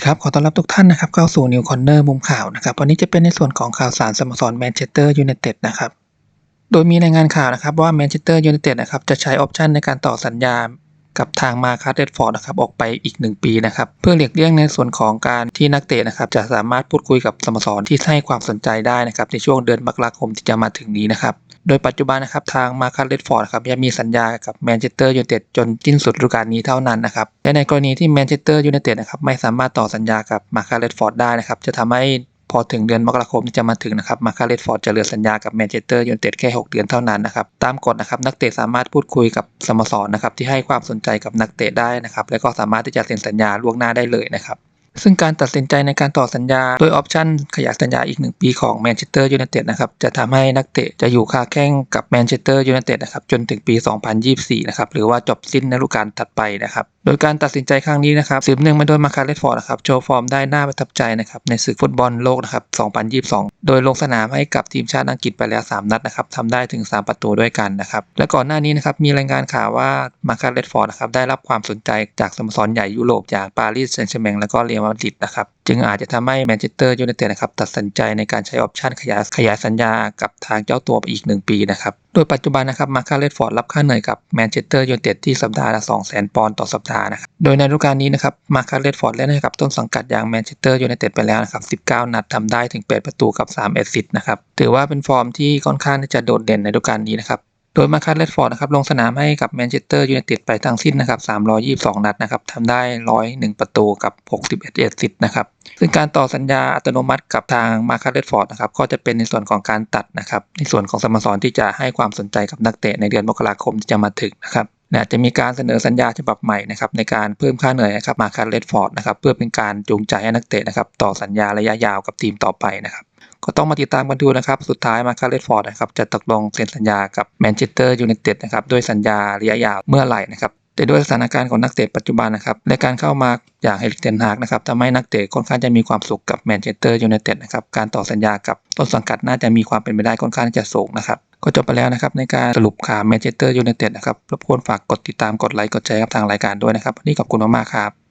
ดีครับ ขอต้อนรับทุกท่านนะครับเข้าสู่ New Corner มุมข่าวนะครับ วันนี้จะเป็นในส่วนของข่าวสารสโมสรแมนเชสเตอร์ยูไนเต็ดนะครับ โดยมีรายงานข่าวนะครับว่าแมนเชสเตอร์ยูไนเต็ดนะครับจะใช้ออปชันในการต่อสัญญา กับทางมาคาเดฟอร์ดนะครับออกไปอีก 1 ปีนะครับเพื่อหลีกเลี่ยงในส่วนของการที่นักเตะนะครับจะสามารถพูดคุยกับสโมสรที่ให้ความสนใจได้นะครับในช่วงเดือนมกราคมที่จะมาถึงนี้นะครับโดยปัจจุบันนะครับทางมาคาเดฟอร์ดครับยังมีสัญญากับแมนเชสเตอร์ยูไนเต็ดจนสิ้นสุดฤดูกาลนี้เท่านั้นนะครับและในกรณีที่แมนเชสเตอร์ยูไนเต็ดนะครับไม่สามารถต่อสัญญากับมาคาเดฟอร์ดได้นะครับจะทำให้ พอถึงเดือนมกราคมที่จะมาถึงนะครับมาคาเรตฟอร์ดจะเหลือสัญญากับแมนเชสเตอร์ยูไนเต็ดแค่ 6 เดือนเท่านั้นนะครับตามกฎนะครับนักเตะสามารถพูดคุยกับสโมสรนะครับที่ให้ความสนใจกับนักเตะได้นะครับและก็สามารถที่จะเซ็นสัญญาล่วงหน้าได้เลยนะครับ ซึ่งการตัดสินใจในการต่อสัญญา โดยออปชั่นขยายสัญญาอีก 1 ปีของแมนเชสเตอร์ยูไนเต็ดนะครับจะทำให้นักเตะจะอยู่ค้าแข้งกับแมนเชสเตอร์ยูไนเต็ดนะครับจนถึงปี 2024 นะครับหรือว่าจบสิ้นฤดูกาลถัดไปนะครับโดยการตัดสินใจครั้งนี้นะครับสืบเนื่องมาโดยมาคาร์เลตฟอร์ดนะครับโชว์ฟอร์มได้น่าประทับใจนะครับในศึกฟุตบอลโลกนะครับ 2022 โดยลงสนามให้กับทีมชาติอังกฤษไปแล้ว 3 นัดนะครับทำได้ถึง 3 ประตูด้วยกันนะครับและก่อนหน้านี้นะครับมีรายงานข่าวว่ามาคาร์เลตฟอร์ดนะครับได้รับความสนใจจากสโมสรใหญ่ยุโรปอย่างปารีสแซงต์แชร์แมงและก็เรอัลมาดริดนะครับ จึงอาจจะทำให้แมนเชสเตอร์ยูไนเต็ดนะครับตัดสินใจในการใช้ออปชันขยายขยายสัญญากับทางเจ้าตัวไปอีก 1 ปีนะครับ โดยปัจจุบันนะครับมาคาเลตฟอร์ดรับค่าเหนื่อยกับแมนเชสเตอร์ยูไนเต็ดที่สัปดาห์ละ200,000ปอนด์ต่อสัปดาห์นะครับ โดยในฤดูกาลนี้นะครับมาคาเลตฟอร์ดเล่นให้กับต้นสังกัดอย่างแมนเชสเตอร์ยูไนเต็ดไปแล้วนะครับ19 นัดทำได้ถึง8ประตูกับ3แอสซิสต์นะครับ ถือว่าเป็นฟอร์มที่ค่อนข้างที่จะโดดเด่นในฤดูกาลนี้นะครับ โดยมาคาร์เลตฟอร์ดนะครับลงสนามให้กับแมนเชสเตอร์ยูไนเต็ดไปทั้งสิ้นนะครับ322 นัดนะครับทำได้ 101 ประตูกับ 61เอสซิสต์นะครับ ซึ่งการต่อสัญญาอัตโนมัติกับทางมาคาร์เลตฟอร์ดนะครับก็จะเป็นในส่วนของการตัดนะครับในส่วนของสโมสรที่จะให้ความสนใจกับนักเตะในเดือนมกราคมที่จะมาถึงนะครับและจะมีการเสนอสัญญาฉบับใหม่นะครับในการเพิ่มค่าเหนื่อยนะครับมาคาร์เลตฟอร์ดนะครับเพื่อเป็นการจูงใจให้นักเตะนะครับต่อสัญญาระยะยาวกับทีมต่อไปนะครับ ก็ต้องมาติดตามกันดูนะครับ สุดท้ายมาคาเลตฟอร์ดนะครับจะตกลงเซ็นสัญญากับแมนเชสเตอร์ยูไนเต็ดนะครับด้วยสัญญาระยะยาวเมื่อไหร่นะครับแต่ด้วยสถานการณ์ของนักเตะปัจจุบันนะครับและการเข้ามาอย่างเฮลิเทนฮากนะครับทำให้นักเตะค่อนข้างจะมีความสุขกับแมนเชสเตอร์ยูไนเต็ดนะครับการต่อสัญญากับต้นสังกัดน่าจะมีความเป็นไปได้ค่อนข้างจะสูงนะครับก็จบไปแล้วนะครับในการสรุปข่าวแมนเชสเตอร์ยูไนเต็ดนะครับรบกวนฝากกดติดตามกดไลค์กดแชร์กับทางรายการด้วยนะครับวันนี้ขอบคุณมากๆครับ